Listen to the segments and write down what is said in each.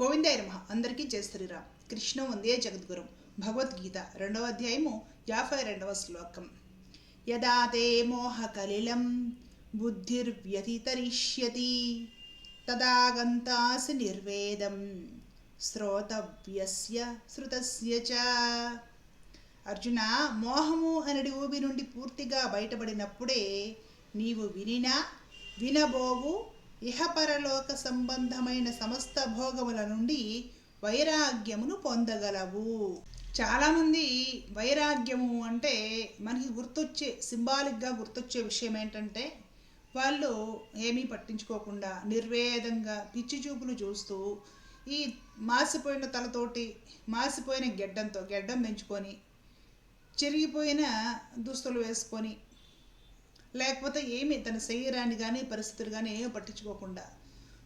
గోవిందాయ నమ అందరికీ జయ శ్రీరామ్. కృష్ణ వందే జగద్గురు. భగవద్గీత రెండవ అధ్యాయము యాభై రెండవ శ్లోకం. యదా తే మోహకలిలం బుద్ధిర్వ్యతితరిష్యతి తదాగంతాసి నిర్వేదం శ్రోతవ్యస్య శృతస్య చ. అర్జున మోహము అనడి ఊబి నుండి పూర్తిగా బయటపడినప్పుడే నీవు వినినా వినబోవు ఇహపరలోక సంబంధమైన సమస్త భోగముల నుండి వైరాగ్యమును పొందగలవు. చాలామంది వైరాగ్యము అంటే మనకి గుర్తొచ్చే సింబాలిక్గా గుర్తొచ్చే విషయం ఏంటంటే వాళ్ళు ఏమీ పట్టించుకోకుండా నిర్వేదంగా పిచ్చి చూపులు చూస్తూ ఈ మాసిపోయిన తలతోటి మాసిపోయిన గెడ్డంతో గెడ్డం పెంచుకొని చిరిగిపోయిన దుస్తులు వేసుకొని లేకపోతే ఏమి తన శరీరాన్ని కానీ పరిస్థితులు కానీ ఏమీ పట్టించుకోకుండా.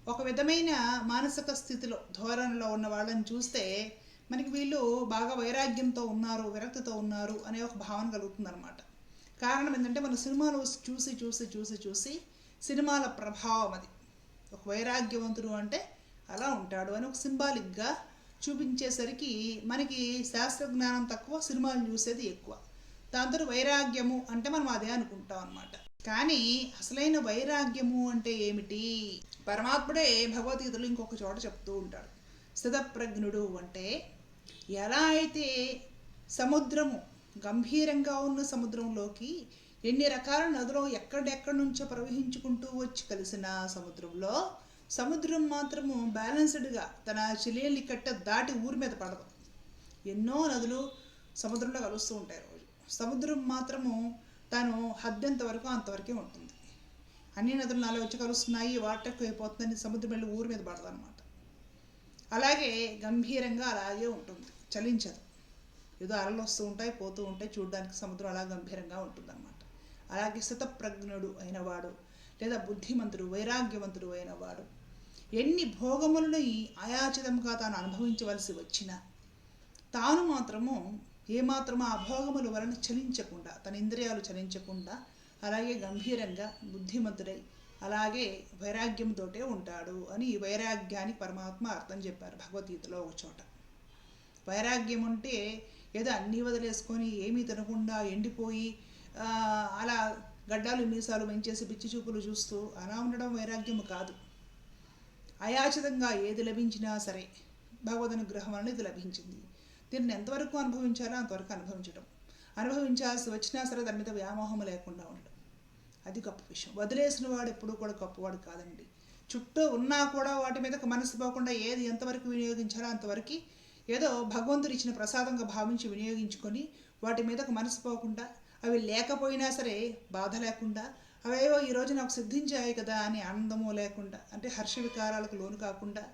ఒక విధమైన మానసిక స్థితిలో ధోరణిలో ఉన్న వాళ్ళని చూస్తే మనకి వీళ్ళు బాగా వైరాగ్యంతో ఉన్నారు విరక్తితో ఉన్నారు అనే ఒక భావన కలుగుతుంది అనమాట కారణం ఏంటంటే మన సినిమాలు చూసి చూసి చూసి చూసి సినిమాల ప్రభావం అది. ఒక వైరాగ్యవంతుడు అంటే అలా ఉంటాడు అని ఒక సింబాలిక్గా చూపించేసరికి మనకి శాస్త్ర జ్ఞానం తక్కువ సినిమాలు చూసేది ఎక్కువ. దాంతో వైరాగ్యము అంటే మనం అదే అనుకుంటాం అనమాట కానీ అసలైన వైరాగ్యము అంటే ఏమిటి? పరమాత్ముడే భగవద్గీతలో ఇంకొక చోట చెప్తూ ఉంటాడు. స్థితప్రజ్ఞుడు అంటే ఎలా అయితే సముద్రము గంభీరంగా ఉన్న సముద్రంలోకి ఎన్ని రకాల నదులు ఎక్కడెక్కడి నుంచో ప్రవహించుకుంటూ వచ్చి కలిసిన సముద్రంలో సముద్రం మాత్రము బ్యాలెన్స్డ్గా తన చిలేలి కట్ట దాటి ఊరి మీద పడదు. ఎన్నో నదులు సముద్రంలో కలుస్తూ ఉంటాయి రోజు. సముద్రం మాత్రము తను హద్దెంత వరకు అంతవరకే ఉంటుంది. అన్ని నదులు నాలుగు వచ్చి కలుస్తున్నాయి వాటర్ అయిపోతుందని సముద్రం వెళ్ళి ఊరి మీద పడదనమాట అలాగే గంభీరంగా అలాగే ఉంటుంది. చలించదు. ఏదో అలలు వస్తూ ఉంటాయి పోతూ ఉంటాయి చూడడానికి సముద్రం అలా గంభీరంగా ఉంటుందన్నమాట. అలాగే శతప్రజ్ఞుడు అయినవాడు లేదా బుద్ధిమంతుడు వైరాగ్యవంతుడు అయినవాడు ఎన్ని భోగములను అయాచితంగా తాను అనుభవించవలసి వచ్చినా తాను మాత్రము ఏమాత్రం ఆ భోగముల వలన చలించకుండా తన ఇంద్రియాలు చలించకుండా అలాగే గంభీరంగా బుద్ధిమంతుడై అలాగే వైరాగ్యంతోటే ఉంటాడు అని ఈ వైరాగ్యాన్ని పరమాత్మ అర్థం చెప్పారు భగవద్గీతలో ఒక చోట. వైరాగ్యం అంటే ఏదో అన్నీ వదిలేసుకొని ఏమీ తినకుండా ఎండిపోయి అలా గడ్డాలు మీసాలు పెంచేసి పిచ్చి చూపులు చూస్తూ అలా ఉండడం వైరాగ్యము కాదు. అయాచితంగా ఏది లభించినా సరే భగవద్ అనుగ్రహం అనేది లభించింది. దీన్ని ఎంతవరకు అనుభవించాలో అంతవరకు అనుభవించడం అనుభవించాల్సి వచ్చినా సరే దాని మీద వ్యామోహం లేకుండా ఉండడం అది గొప్ప విషయం. వదిలేసిన వాడు ఎప్పుడూ కూడా గొప్పవాడు కాదండి. చుట్టూ ఉన్నా కూడా వాటి మీద మనసు పోకుండా ఏది ఎంతవరకు వినియోగించాలో అంతవరకు ఏదో భగవంతుడు ఇచ్చిన ప్రసాదంగా భావించి వినియోగించుకొని వాటి మీదకు మనసు పోకుండా అవి లేకపోయినా సరే బాధ లేకుండా అవేవో ఈరోజు నాకు సిద్ధించాయి కదా అని ఆనందము లేకుండా అంటే హర్ష వికారాలకు లోను కాకుండా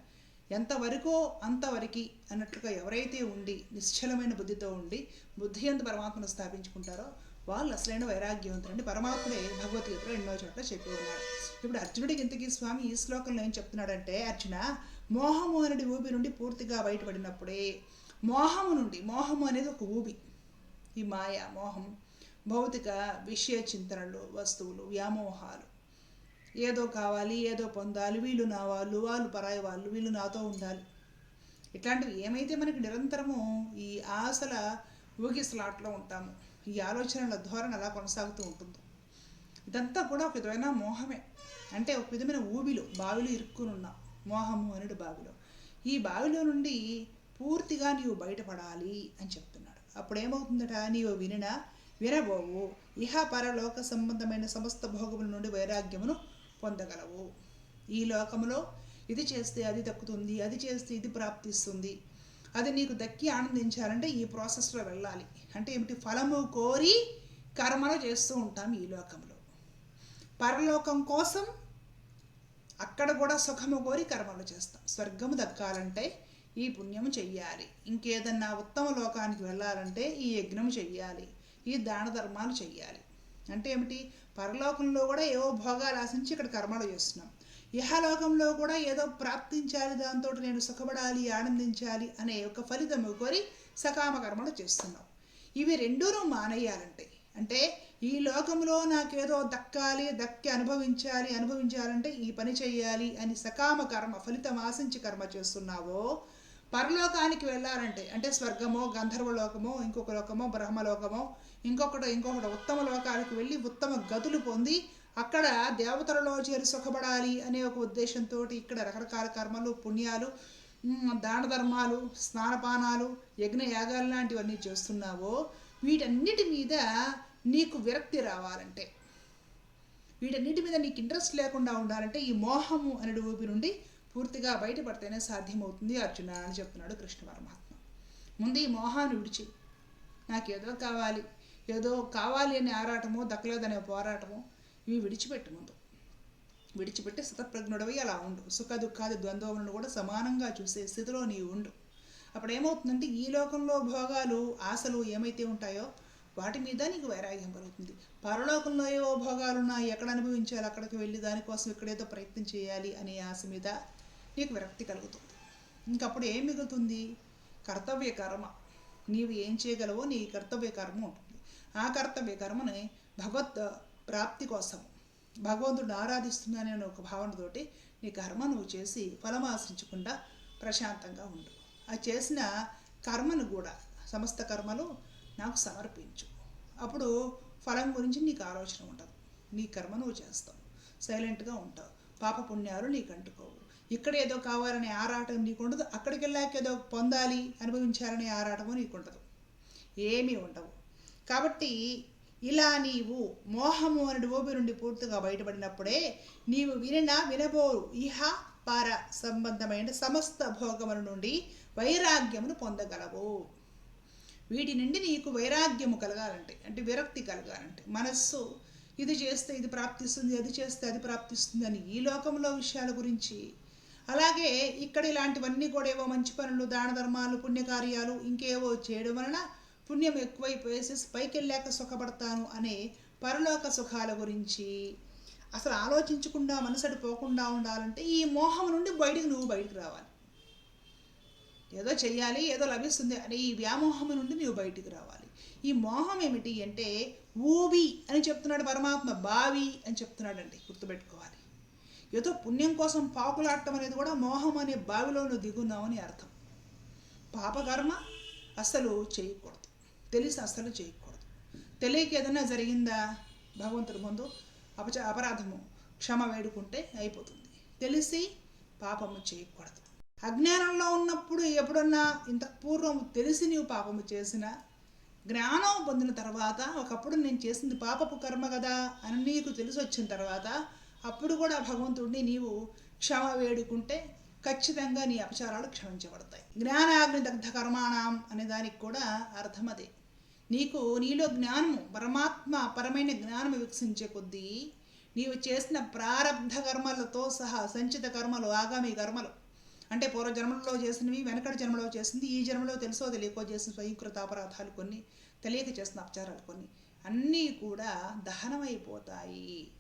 ఎంతవరకో అంతవరకు అన్నట్లుగా ఎవరైతే ఉండి నిశ్చలమైన బుద్ధితో ఉండి బుద్ధి ఎంత పరమాత్మను స్థాపించుకుంటారో వాళ్ళు అసలైన వైరాగ్యవంతులని పరమాత్ముడే భగవద్గీతలో ఎన్నో చోట్ల చెప్పి ఉన్నాడు ఇప్పుడు అర్జునుడికి ఇంతకీ స్వామి ఈ శ్లోకంలో ఏం చెప్తున్నాడంటే అర్జున మోహము అనేది ఊబి నుండి పూర్తిగా బయటపడినప్పుడే మోహము నుండి మోహము అనేది ఒక ఊబి. ఈ మాయ మోహం భౌతిక విషయ చింతనలు వస్తువులు వ్యామోహాలు ఏదో కావాలి ఏదో పొందాలి వీళ్ళు నా వాళ్ళు వాళ్ళు పరాయి వాళ్ళు వీళ్ళు నాతో ఉండాలి. ఇట్లాంటివి ఏమైతే మనకి నిరంతరము ఈ ఆశల ఊగిసలాట్లో ఉంటాము ఈ ఆలోచనల ధోరణి అలా కొనసాగుతూ ఉంటుంది. ఇదంతా కూడా ఒక విధమైన మోహమే. అంటే ఒక విధమైన ఊబిలో బావిలో ఇరుక్కుని ఉన్నాం మోహము అనుడు బావిలో. ఈ బావిలో నుండి పూర్తిగా నీవు బయటపడాలి అని చెప్తున్నాడు. అప్పుడేమవుతుందట? నీవు వినినా వినబోవు. ఇహ పరలోక సంబంధమైన సమస్త భోగముల నుండి వైరాగ్యమును పొందగలవు. ఈ లోకములో ఇది చేస్తే అది దక్కుతుంది అది చేస్తే ఇది ప్రాప్తిస్తుంది. అది నీకు దక్కి ఆనందించాలంటే ఈ ప్రాసెస్లో వెళ్ళాలి. అంటే ఏమిటి? ఫలము కోరి కర్మలు చేస్తూ ఉంటాం ఈ లోకంలో. పరలోకం కోసం అక్కడ కూడా సుఖము కోరి కర్మలు చేస్తాం. స్వర్గము దక్కాలంటే ఈ పుణ్యము చెయ్యాలి. ఇంకేదన్నా ఉత్తమ లోకానికి వెళ్ళాలంటే ఈ యజ్ఞము చెయ్యాలి. ఈ దాన ధర్మాలు చెయ్యాలి. అంటే ఏమిటి? పరలోకంలో కూడా ఏవో భోగాలు ఆశించి ఇక్కడ కర్మలు చేస్తున్నాం. ఇహలోకంలో కూడా ఏదో ప్రాప్తించాలి దాంతో నేను సుఖపడాలి ఆనందించాలి అనే ఒక ఫలితము కోరి సకామ కర్మలు చేస్తున్నాం. ఇవి రెండూను మానేయాలంటే అంటే ఈ లోకంలో నాకేదో దక్కాలి దక్కి అనుభవించాలి అనుభవించాలంటే ఈ పని చేయాలి అని సకామ కర్మ ఫలితం ఆశించి కర్మ చేస్తున్నావో పరలోకానికి వెళ్ళాలంటే అంటే స్వర్గమో గంధర్వలోకమో ఇంకొక లోకమో బ్రహ్మలోకమో ఇంకొకటి ఇంకొకటి ఉత్తమ లోకాలకు వెళ్ళి ఉత్తమ గతులు పొంది అక్కడ దేవతలలో చేరి సుఖపడాలి అనే ఒక ఉద్దేశంతో ఇక్కడ రకరకాల కర్మలు పుణ్యాలు దాన ధర్మాలు స్నానపానాలు యజ్ఞ యాగాలు లాంటివన్నీ చేస్తున్నావో వీటన్నిటి మీద నీకు విరక్తి రావాలంటే వీటన్నిటి మీద నీకు ఇంట్రెస్ట్ లేకుండా ఉండాలంటే ఈ మోహము అనే ఊపి నుండి పూర్తిగా బయటపడితేనే సాధ్యమవుతుంది అర్జున అని చెప్తున్నాడు కృష్ణ పరమాత్మ ముందు ఈ మోహాన్ని విడిచి నాకేదో కావాలి ఏదో కావాలి అనే ఆరాటమో దక్కలేదనే పోరాటమో ఇవి విడిచిపెట్టు ముందు. విడిచిపెట్టి సతప్రజ్ఞుడవి అలా ఉండు. సుఖ దుఃఖాది ద్వంద్వములను కూడా సమానంగా చూసే స్థితిలో నీవు ఉండు. అప్పుడు ఏమవుతుందంటే ఈ లోకంలో భోగాలు ఆశలు ఏమైతే ఉంటాయో వాటి మీద నీకు వైరాగ్యం కలుగుతుంది. పరలోకంలో ఏవో భోగాలున్నాయి ఎక్కడ అనుభవించాలి అక్కడికి వెళ్ళి దానికోసం ఇక్కడేదో ప్రయత్నం చేయాలి అనే ఆశ మీద నీకు విరక్తి కలుగుతుంది. ఇంకప్పుడు ఏం మిగులుతుంది? కర్తవ్య కర్మ. నీవు ఏం చేయగలవో నీ కర్తవ్య కర్మ ఉంటుంది. ఆ కర్తవ్య కర్మని భగవత్ ప్రాప్తి కోసం భగవంతుడిని ఆరాధిస్తున్నానే అనే ఒక భావనతోటి నీ కర్మ నువ్వు చేసి ఫలం ఆశించకుండా ప్రశాంతంగా ఉండు. ఆ చేసిన కర్మను కూడా సమస్త కర్మలు నాకు సమర్పించు. అప్పుడు ఫలం గురించి నీకు ఆలోచన ఉండదు. నీ కర్మ నువ్వు చేస్తావు. సైలెంట్గా ఉంటావు. పాపపుణ్యాలు నీకు అంటుకోవు. ఇక్కడ ఏదో కావాలనే ఆరాటం నీకు ఉండదు. అక్కడికి వెళ్ళాక ఏదో పొందాలి అనుభవించాలనే ఆరాటము నీకు ఉండదు. ఏమీ ఉండవు. కాబట్టి ఇలా నీవు మోహము అనే ఊపి నుండి పూర్తిగా బయటపడినప్పుడే నీవు వినినా వినబోరు ఇహ పార సంబంధమైన సమస్త భోగముల నుండి వైరాగ్యమును పొందగలవు. వీటి నుండి నీకు వైరాగ్యము కలగాలంటే అంటే విరక్తి కలగాలంటే మనస్సు ఇది చేస్తే ఇది ప్రాప్తిస్తుంది అది చేస్తే అది ప్రాప్తిస్తుంది అని ఈ లోకంలో విషయాల గురించి అలాగే ఇక్కడ ఇలాంటివన్నీ కూడా ఏవో మంచి పనులు దాన ధర్మాలు పుణ్యకార్యాలు ఇంకేవో చేయడం వలన పుణ్యం ఎక్కువైపోయేసి పైకి వెళ్ళాక సుఖపడతాను అనే పరలోక సుఖాల గురించి. అసలు ఆలోచించకుండా మనసడి పోకుండా ఉండాలంటే ఈ మోహం నుండి బయటికి నువ్వు బయటికి రావాలి. ఏదో చెయ్యాలి ఏదో లభిస్తుంది అనే ఈ వ్యామోహం నుండి నువ్వు బయటికి రావాలి. ఈ మోహం ఏమిటి అంటే ఊబి అని చెప్తున్నాడు పరమాత్మ బావి అని చెప్తున్నాడండి గుర్తుపెట్టుకోవాలి. ఏదో పుణ్యం కోసం పాకులాడటం అనేది కూడా మోహం అనే బావిలో దిగున్నామని అర్థం. పాపకర్మ అస్సలు చేయకూడదు. తెలిసి అస్సలు చేయకూడదు. తెలియక ఏదైనా జరిగిందా? భగవంతుడి ముందు అపచ అపరాధము క్షమ వేడుకుంటే అయిపోతుంది. తెలిసి పాపము చేయకూడదు. అజ్ఞానంలో ఉన్నప్పుడు ఎప్పుడన్నా ఇంత పూర్వం తెలిసి నీవు పాపము చేసిన జ్ఞానం పొందిన తర్వాత ఒకప్పుడు నేను చేసింది పాపపు కర్మ కదా అని నీకు తెలిసి వచ్చిన తర్వాత అప్పుడు కూడా భగవంతుడిని నీవు క్షమ వేడుకుంటే ఖచ్చితంగా నీ అపచారాలు క్షమించబడతాయి. జ్ఞానాగ్ని దగ్ధ కర్మాణం అనే దానికి కూడా అర్థం అదే. నీకు నీలో జ్ఞానము పరమాత్మ పరమైన జ్ఞానము వికసించే కొద్దీ నీవు చేసిన ప్రారబ్ధ కర్మలతో సహా సంచిత కర్మలు ఆగామి కర్మలు అంటే పూర్వజన్మలో చేసినవి వెనకటి జన్మలో చేసింది ఈ జన్మలో తెలుసో తెలియకో చేసిన స్వయంకృత అపరాధాలు కొన్ని తెలియక చేసిన అపచారాలు కొన్ని అన్నీ కూడా దహనమైపోతాయి.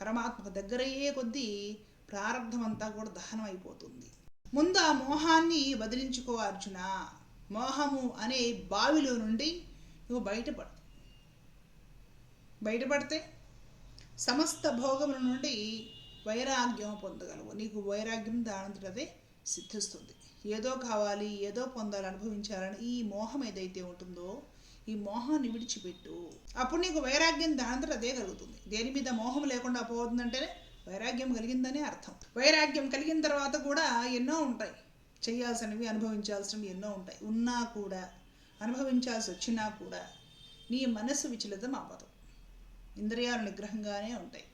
పరమాత్మకు దగ్గరయ్యే కొద్దీ ప్రారంభమంతా కూడా దహనం అయిపోతుంది ముందు ఆ మోహాన్ని వదిలించుకో అర్జున. మోహము అనే బావిలో నుండి నువ్వు బయటపడు. బయటపడితే సమస్త భోగముల నుండి వైరాగ్యం పొందగలవు. నీకు వైరాగ్యం దానంతటదే సిద్ధిస్తుంది. ఏదో కావాలి ఏదో పొందాలి అనుభవించాలని ఈ మోహం ఏదైతే ఉంటుందో ఈ మోహాన్ని విడిచిపెట్టు. అప్పుడు నీకు వైరాగ్యం దానంతట అదే కలుగుతుంది. దేని మీద మోహం లేకుండా పోతుందంటేనే వైరాగ్యం కలిగిందనే అర్థం. వైరాగ్యం కలిగిన తర్వాత కూడా ఎన్నో ఉంటాయి. చేయాల్సినవి అనుభవించాల్సినవి ఎన్నో ఉంటాయి. ఉన్నా కూడా అనుభవించాల్సి వచ్చినా కూడా నీ మనసు విచలితం అవ్వదు. ఇంద్రియాలు నిగ్రహంగానే ఉంటాయి.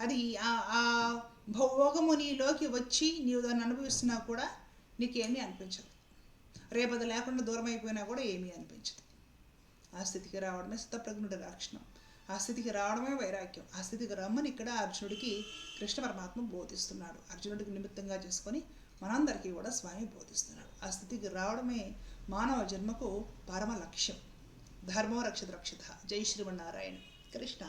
అది ఆ- ఆ భోగము నీలోకి వచ్చి నీవు దాన్ని అనుభవిస్తున్నా కూడా నీకేమీ అనిపించదు. రేపది లేకుండా దూరం అయిపోయినా కూడా ఏమీ అనిపించదు. ఆ స్థితికి రావడమే స్థితప్రజ్ఞుడి లక్షణం. ఆ స్థితికి రావడమే వైరాగ్యం. ఆ స్థితికి రమ్మని ఇక్కడ అర్జునుడికి కృష్ణ పరమాత్మ బోధిస్తున్నాడు. అర్జునుడికి నిమిత్తంగా చేసుకొని మనందరికీ కూడా స్వామి బోధిస్తున్నాడు. ఆ స్థితికి రావడమే మానవ జన్మకు పరమ లక్ష్యం. ధర్మో రక్షిత రక్షిత. జై శ్రీమన్నారాయణ. కృష్ణ